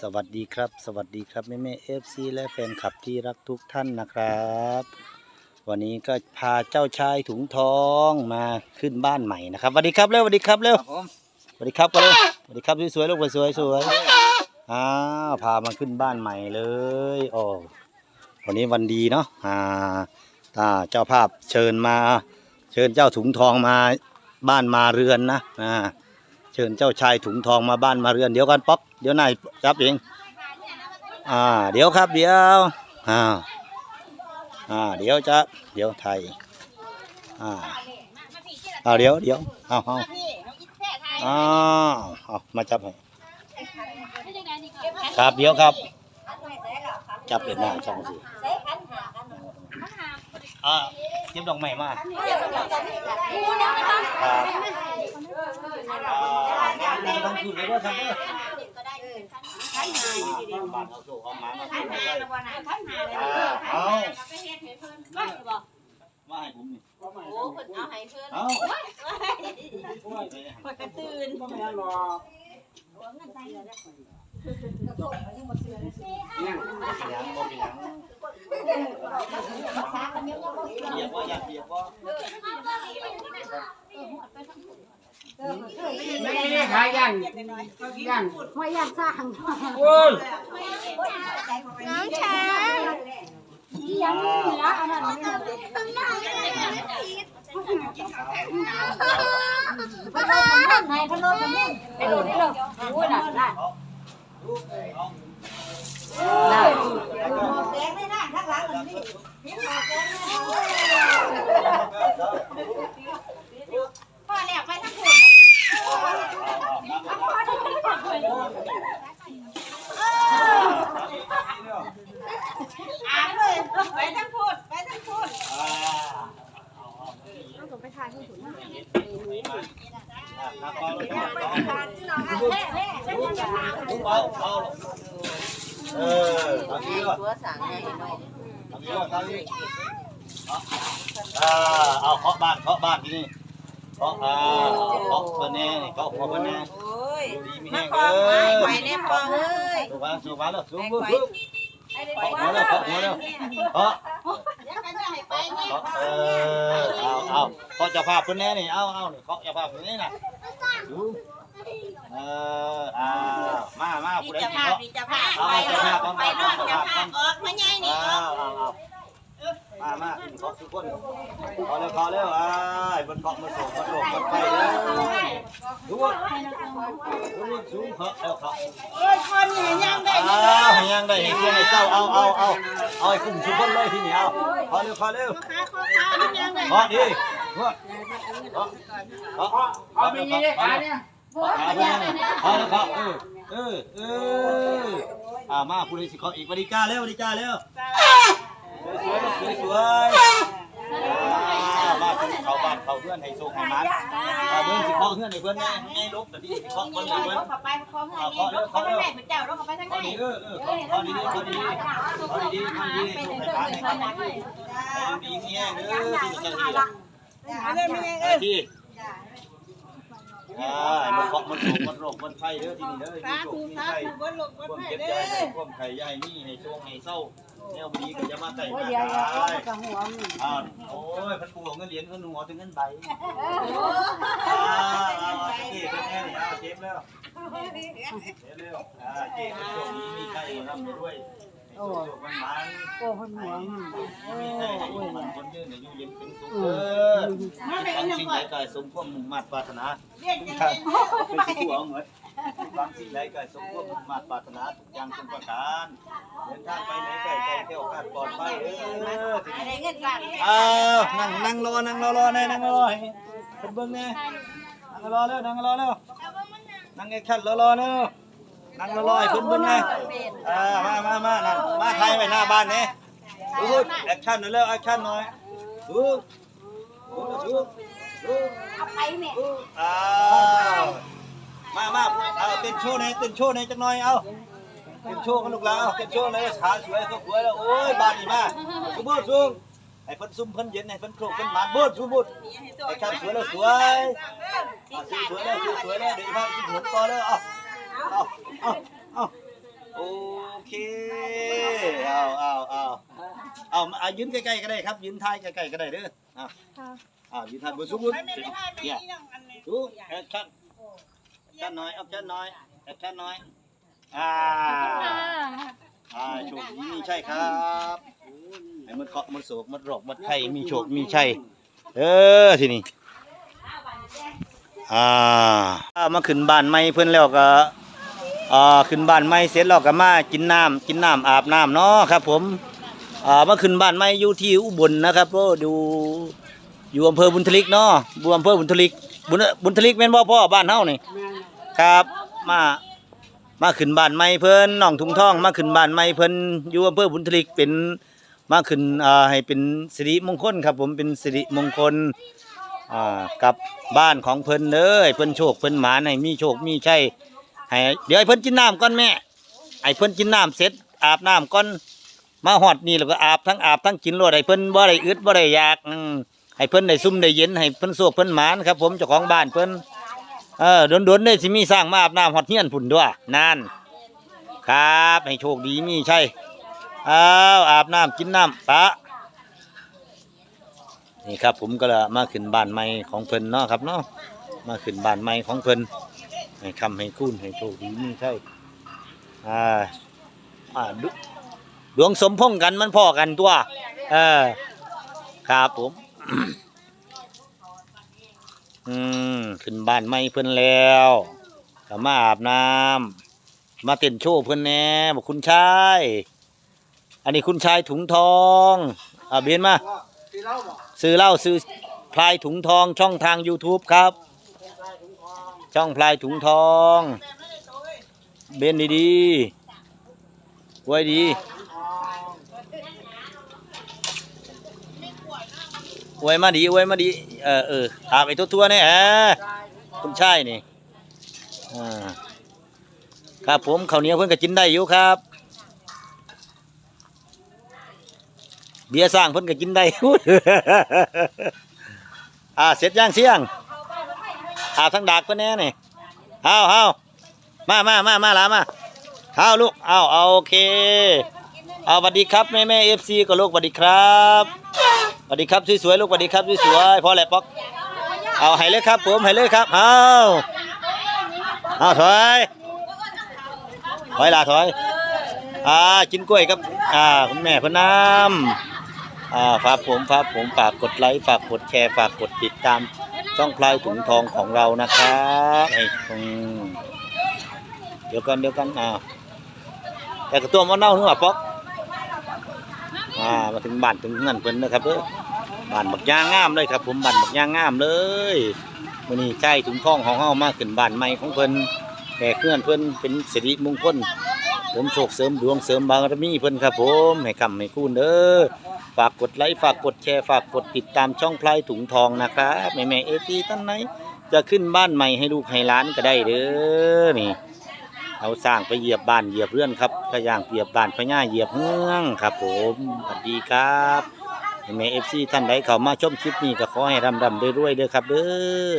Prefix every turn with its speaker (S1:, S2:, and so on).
S1: สวัสดีครับ สวัสดีครับแม่แม่เอฟซีและแฟนคลับที่รักทุกท่านนะครับ วันนี้ก็พาเจ้าชายถุงทองมาขึ้นบ้านใหม่นะครับสวัสดีครับเร็วสวัสดีครับเร็ว
S2: ครับผม
S1: สวัสดีครับก็เร็วสวัสดีครับสวยๆลูกสวยๆสวยๆอ้าวพามาขึ้นบ้านใหม่เลยโอ้วันนี้วันดีเนาะอ่าถ้าเจ้าภาพเชิญมา เชิญเจ้าถุงทองมาบ้านมาเรือนนะอ่าเชิญเจ้าชายถุงทองมาบ้านมาเรือนเดี๋ยวกันป๊อปเดี๋ยวนายจับเองอ่าเดี๋ยวครับเดี๋ยวอ่าอ่าเดี๋ยวจะเดี๋ยวไทยอ่าเอาเดี๋ยวเดี๋ยวเอาเอาอ้าวเอามาจับให้ครับเดี๋ยวครับ จับเป็นหน้าช่องสิ อ่าเก็บดอกไม้มาครับอ่านั่งต้องขึ้นเลยด้วยครับเด้อบ้านเอาโซ่เอาหมามาใส่ไว้อ่าเอามาให้ผมนี่เอา
S2: เนี่ย
S1: เป็นหยังบ่เป็นหยัง
S2: ไม่ได้ขายย่างย่าง
S3: ไม่อยากสร้าง
S2: โอ้ย
S3: น้องชายยังเหลืออันนั้นไม่ได้พัดลมมันไหนพัดลมมันนี่ไปดูนี่เลยโอ้ยน่ะน่ะ
S1: ดูเอา
S3: น่ะ
S4: พ่อแล้วไปทั้งหมดอ่านเลยไปทั้งพูดไปทั้งพูด
S1: อ่าเอาเอาไปถ่ายให้ถุงนะ เอาเอเอาเอาเออทำนี้ก่อนทำนี้ก่อนทำนี้อ่าเอาเคาะบ้านเคาะบ้านที่นี่เคาะอ่าเคาะเพิ่นแน่นี่เคาะคนแน่
S4: โอ้ย
S1: ดีมีแห้งเด้
S4: อ
S1: อ
S4: ไว้ในพอเอ้ย
S1: สูบมาสูบมาแล้วสูบสูบสูบเคาแล้วเคาะหัวแล้วเคาะ เออเอาเอาเขาะเจ้าภาพเพิ่นแน่นี่เอาเอานี่เขาะเจ้าภาพเพิ่นนี่น่ะดูเอออ่ามามา
S4: นี่
S1: ผู้ใด
S4: จะ
S1: สิ
S4: พา
S1: เขาะ
S4: นี่จะพาไปรอดไปรอดจะพาออกมาไงนี่
S1: อ้า
S4: ออก
S1: วอ้า มามาเคาะทุกคนเคาะแล้วเคาะแล้วอ้ายบนเคาะมาส่งมาส่งมาไปเด้อดูว่าดูว่าสูงเคาะเอาเคาะ
S4: โอ้ยคนนี่ยังได้
S1: อ้าวให้ยังได้ให้เพื่อนให้เศร้าเอาเอาเอาเอาให้กลุ่มชุมชนเลยที่นี่เอาเคาะเร็วเคาะเร็ว
S4: ขาข้อขายได้
S1: เคาะดิเคาะเคาะเคาะ
S2: เอาไปยี่ได้ขาเนี่ย
S1: เคาะเคาะเคาเออเออเอออ่ามาผู้ใดสิเคาะอีกวันิกาเร็ววันิกาเร็ว สวยๆสวยสวยๆมาถึงเขาบ้านเขาเพื่อนให้โชคให้มันเอาเพื่อนสิเคาะเพื่อนให้เพื่อนไงให้ลบแต่ที่สิเคาะคนละเพื่อน
S4: เข้าไปเข้าไปนี่เขาไปแม่เจ้าเข้าไปทาง
S1: เคาะ
S4: ไหน
S1: ดีเออเออเคาะดีๆเคาะดีเคาะดีเคาดีๆให้โชคให้มันให้ดีเงี้ยเด้อที่จะดี
S4: เอาเลยไม่ยังเออ
S1: ที่อ่ามันเคาะมันสูงมันโรคมันไข้เด้อที่นี่เด้อ
S4: ขา
S1: มีโร
S4: ถู
S1: คมี
S4: ขา
S1: ไข้
S4: ถูบนหลบ
S1: ควา
S4: บ
S1: ม
S4: นให้
S1: เจ็บ
S4: เด้
S1: ใจ
S4: อ
S1: ให้ความไข่ใหญ่นี่ให้โชคให้เศร้า แนวดีก็จะมาไต่มา
S3: เดี๋ยว
S1: ตา
S3: เดี๋ยวเอา
S1: ย
S3: กับหัวมึง
S1: อ้าวโอ้ยพันปูเงินเหรียญเงินหัวถึงเงินใบอ่าเอาเอาเจ๊เป็นแน่เลยอ่าเจ็บแล้วเจ็บแล้วอ่าเจ๊เป็นช่วงนี้มีไข้ร่ำไปด้วยโอ้มันมัน
S3: โอ้คนหัวมึง
S1: มีไข้ให้อยู่มันคนยืนอายุยืนเป็นสุขเออทำสิ่งใดก็สมความมุ่งมั่นปรารถนา
S4: เรียกยังไง
S1: เป็นผู้เอาเหมือน บางสิ่งใดก็สมควรมุ่งมั่นปรารถนาทุกอย่างทุกประการเดินทางไปไหนไกลไกลเที่ยวคาดปลอดภัยเออที
S4: อะไร
S1: นี้
S4: เงินบ้าง
S1: อ้าวนั่งนั่งรอนั่งรอรอแน่นั่งรอให้เพิ่นเบิ่งแน่นั่งรอเร็วนั่งรอเร็วนั่งแอคชั่นรอรอเร็วนั่งรอรอให้เพิ่นเบิ่งแน่อ่ามามามานั่นมาถ่ายไว้หน้าบ้านนี่ดูแอคชั่นหน่อยเร็วแอคชั่นหน่อยดูดูดูดู
S3: เอาไปแม่
S1: อ้าว มามาเอาเป็นโชว์หน่อยเป็นโชว์หน่อยจังหน่อยเอาเป็นโชว์กันลูกหลานเอาเป็นโชว์เลยขาสวยก็สวยแล้วโอ้ยบานนี่มาสุบูรสุงไอ้เพิ่นซุ่มเพิ่นเย็นไอ้เพิ่นโคกเพิ่นหมาดบูดสุบูดไอ้ขาสวยแล้วสวยสวยแล้วสวยแล้วเดี๋ยวพาไปกินหนต่อเลยเอาเอาเอาเอาโอเคเอาเอาเอาเอาเอายืนใกล้ๆก็ได้ครับยืนท้ายใกล้ๆก็ได้เด้อเอาเอายืนท้ายบูดสุบู
S4: ด
S1: เนี่ยดูข้าง ชั่นแอคชั่นน้อยแอคชั่นน้อยแอคชั่นน้อยอ่าอ่าโชคดีมีใช่ครับให้มันเคาะมันโศกมันโรคมันไข้มีโชคมีชัยเออทีนี้อ่ามาขึ้นบ้านใหม่เพิ่นแล้วก็อ่าขึ้นบ้านใหม่เสร็จแล้วก็มากินน้ำกินน้ำอาบน้ำเนาะครับ ผมอ่ามาขึ้นบ้านใหม่อยู่ที่อุบลนะครับโอ้ดูอยู่อำเภอบุญทลิกเนาะบุอำเภอบุญทลิกบุญบุญทลิกแม่นบ่พ่อบ้านเฮานี่
S2: แม่น
S1: ครับ มามาขึ้นบ้านใหม่เพิ่นน้องทุ่งทอง มาขึ้นบ้านใหม่เพิ่นอยู่อำเภอบุญทลิกเป็นมาขึ้นอ่าให้เป็นสิริมงคลครับ ผมเป็นสิริมงคลอ่ากับบ้านของเพิ่นเด้อให้เพิ่นโชคเพิ่นหมาให้มีโชคมีชัยให้เดี๋ยวให้เพิ่นกินน้ำก่อนแม่ให้เพิ่นกินน้ำเสร็จ อาบน้ำก่อนมาฮอดนี่แล้วก็อาบทั้งอาบทั้งกินรวดให้เพิ่นบ่ได้อึดบ่ได้อยากให้เพิ่นได้ซุ่มได้เย็นให้เพิ่นโศกเพิ่นหมานครับ ผมเจ้าของบ้านเพิ่น เออโดนๆได้สิมีสร้างมาอาบน้ำฮอดเฮียนพุ่นด้วยนั่นครับให้โชคดีมีใช่อ้าวอาบน้ำกินน้ำปะนี่ครับผมก็ละมาขึ้นบ้านใหม่ของเพิ่นเนาะครับเนาะมาขึ้นบ้านใหม่ของเพิ่นให้คำให้คุณให้โชคดีมีใช่อ่าอ่าดวงสมพงกันมันพ่อกันตัวเออครับผม อืมขึ้นบ้านใหม่เพิ่นแล้วก็มาอาบน้ำมาเต้นโชว์เพิ่นแน่บอกคุณชาย อันนี้คุณชายถุงทองอ่าเบียนมาซื้อเหล้าซื้อพลายถุงทองช่องทาง YouTube ครับ ช่องพลายถุงทอง เบนดีๆไว้ดี อวยมาดีอวยมาดีเออเอออาไปทั่วๆเนี่ยเออคุณชายนี่อ่าครับผมข้าวเหนียวเพิ่อนก็กินได้อยู่ครับ เบียร์สร้างเพิ่อนก็กินได้อยู่อ่าเสร็จย่างเสียงอาทั้งดากเพิ่นแน่นี่เอาเอามามามามาลามาเอาลูกเอาเอาโอเค เอาสวัสดีครับแม่แม่เอฟซีก็ลูกสวัสดีครับ สวัสดีครับสวยๆลูกสวัสดีครับสวยๆพ่อแหละป๊อกเอาให้เลยครับผมให้เลยครับเอาเอาถอยถอยล่ะถอยอ่ากินกล้วยครับอ่าคุณแม่พนน้ำอ่าฝากผมฝากผมฝากกดไลค์ฝากกดแชร์ฝากกดติดตามช่องพลายถุงทองของเรานะครับไอ้เดี๋ยวกันเดี๋ยวกันอ่าแต่กระตัวมันเน่าหรือเปล่าป๊อก อ่ามาถึงบ้านถึงเงินเพิ่นนะครับเด้อบ้านบักย่างงามเลยครับ ผมบ้านบักย่างงามเลยมื้อนี้ใกล้ถึงท้องของเฮามาขึ้นบ้านใหม่ของเพิ่นแก่เคลื่อนเพิ่นเป็นสิริมงคลเสริมโชคเสริมดวงเสริมบารมีเพิ่นครับผมให้คำให้คุณเด้อฝากกดไลค์ฝากกดแชร์ฝากกดติดตามช่องพลายถุงทองนะครับแม่แม่เอฟีท่านไหนจะขึ้นบ้านใหม่ให้ลูกให้หล้านก็ได้เด้อนี่ เอาสร้างไปเหยียบบ้านเหยียบเรือนครับพะย่างเหยียบบ้านพญ่าเหยียบเฮืองครับ ผมสวัสดีครับแม่เอฟซีท่านใดเข้ามาชมคลิปนี้ก็ขอให้ร่ำรำด้วยๆเด้อครับเด้อ